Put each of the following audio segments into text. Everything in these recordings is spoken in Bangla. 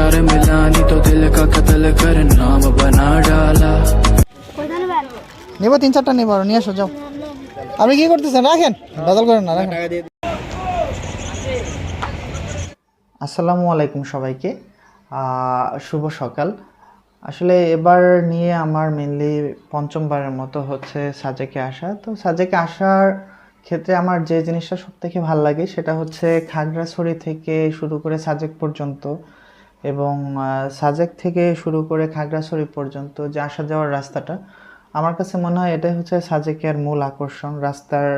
प्यार मिला नहीं तो दिल का कत्ल कर नाम बना डाला। নেব তিন চারটা নেব নিয়ে আসো যাও আপনি কি করতেছেন রাখেন বদল করেন না রাখেন আসসালামু আলাইকুম সবাইকে। শুভ সকাল। আসলে এবার নিয়ে আমার মেনলি পঞ্চমবারের মতো হচ্ছে সাজেকে আসা। তো সাজেকে আসার ক্ষেত্রে আমার যে জিনিসটা সব থেকে ভালো লাগে সেটা হচ্ছে খাগড়াছড়ি থেকে শুরু করে সাজেক পর্যন্ত এবং সাজেক থেকে শুরু করে খাগড়াছড়ি পর্যন্ত যে আসা যাওয়ার রাস্তাটা, আমার কাছে মনে হয় এটাই হচ্ছে সাজেকের মূল আকর্ষণ। রাস্তার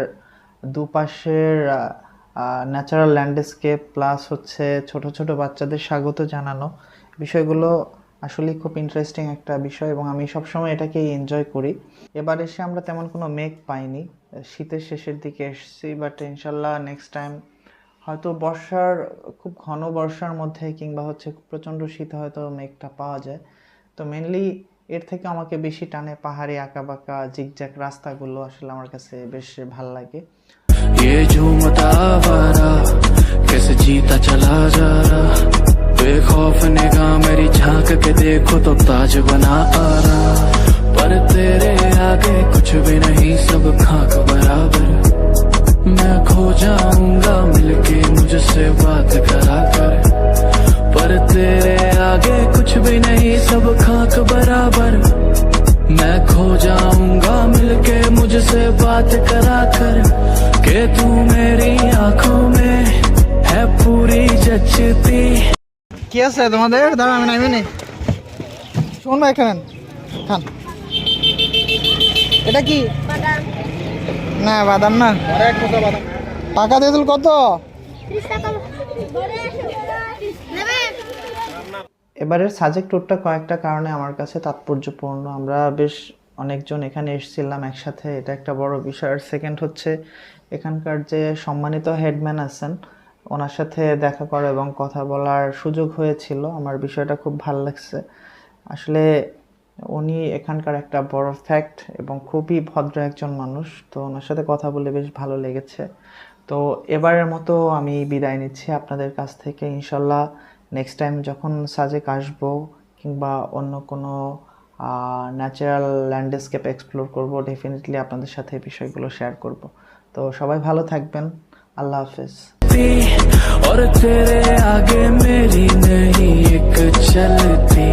দুপাশের ন্যাচারাল ল্যান্ডস্কেপ প্লাস হচ্ছে ছোট ছোট বাচ্চাদের স্বাগত জানানো। বিষয়গুলো আসলে খুব ইন্টারেস্টিং একটা বিষয় এবং আমি সবসময় এটাকেই এনজয় করি। এবার এসে আমরা তেমন কোনো মেঘ পাইনি। শীতের শেষের দিকে এসেছি বাট ইনশাল্লাহ নেক্সট টাইম হয়তো বর্ষার খুব ঘন বর্ষার মধ্যে কিংবা হচ্ছে প্রচণ্ড শীতে হয়তো মেঘটা পাওয়া যায় তো মেনলি এর থেকে আমাকে বেশি টানে পাহাড়ি আঁকা বাঁকা জিগজ্যাক রাস্তাগুলো আসলে আমার কাছে বেশ ভাল লাগে ये झूमता आवारा कैसे जीता चला जा रहा बेखौफ निगाह मेरी झांक के देखो तो ताज बना आ रहा पर तेरे कुछ भी नहीं सब खाक बराबर मैं खो जाऊंगा मिलके मुझसे बात करा कर के तू मेरी आंखों में है पूरी जचती কি আছে তোমাদের দাঁড়া আমি নামি নেই শুনবো এখানে খান এটা কি না বাদাম না টাকা তেঁতুল কত এবারের সাজেক ট্যুরটা কয়েকটা কারণে আমার কাছে তাৎপর্যপূর্ণ। আমরা বেশ অনেকজন এখানে এসেছিলাম একসাথে, এটা একটা বড় বিষয়। আর সেকেন্ড হচ্ছে এখানকার যে সম্মানিত হেডম্যান আছেন, ওনার সাথে দেখা করা এবং কথা বলার সুযোগ হয়েছিল। আমার বিষয়টা খুব ভালো লাগছে। আসলে উনি এখানকার একটা বড় ফ্যাক্ট এবং খুবই ভদ্র একজন মানুষ, তো ওনার সাথে কথা বলে বেশ ভালো লেগেছে। তো এবারের মতো আমি বিদায় নিচ্ছি। আপনাদের কাছ থেকে ইনশাল্লাহ নেক্সট টাইম যখন সাজেক আসবো কিংবা অন্য কোনো ন্যাচারাল ল্যান্ডস্কেপ এক্সপ্লোর করব ডেফিনেটলি আপনাদের সাথে এই বিষয়গুলো শেয়ার করব তো সবাই ভালো থাকবেন আল্লাহ হাফেজ और तेरे आगे मेरी नहीं एक चलती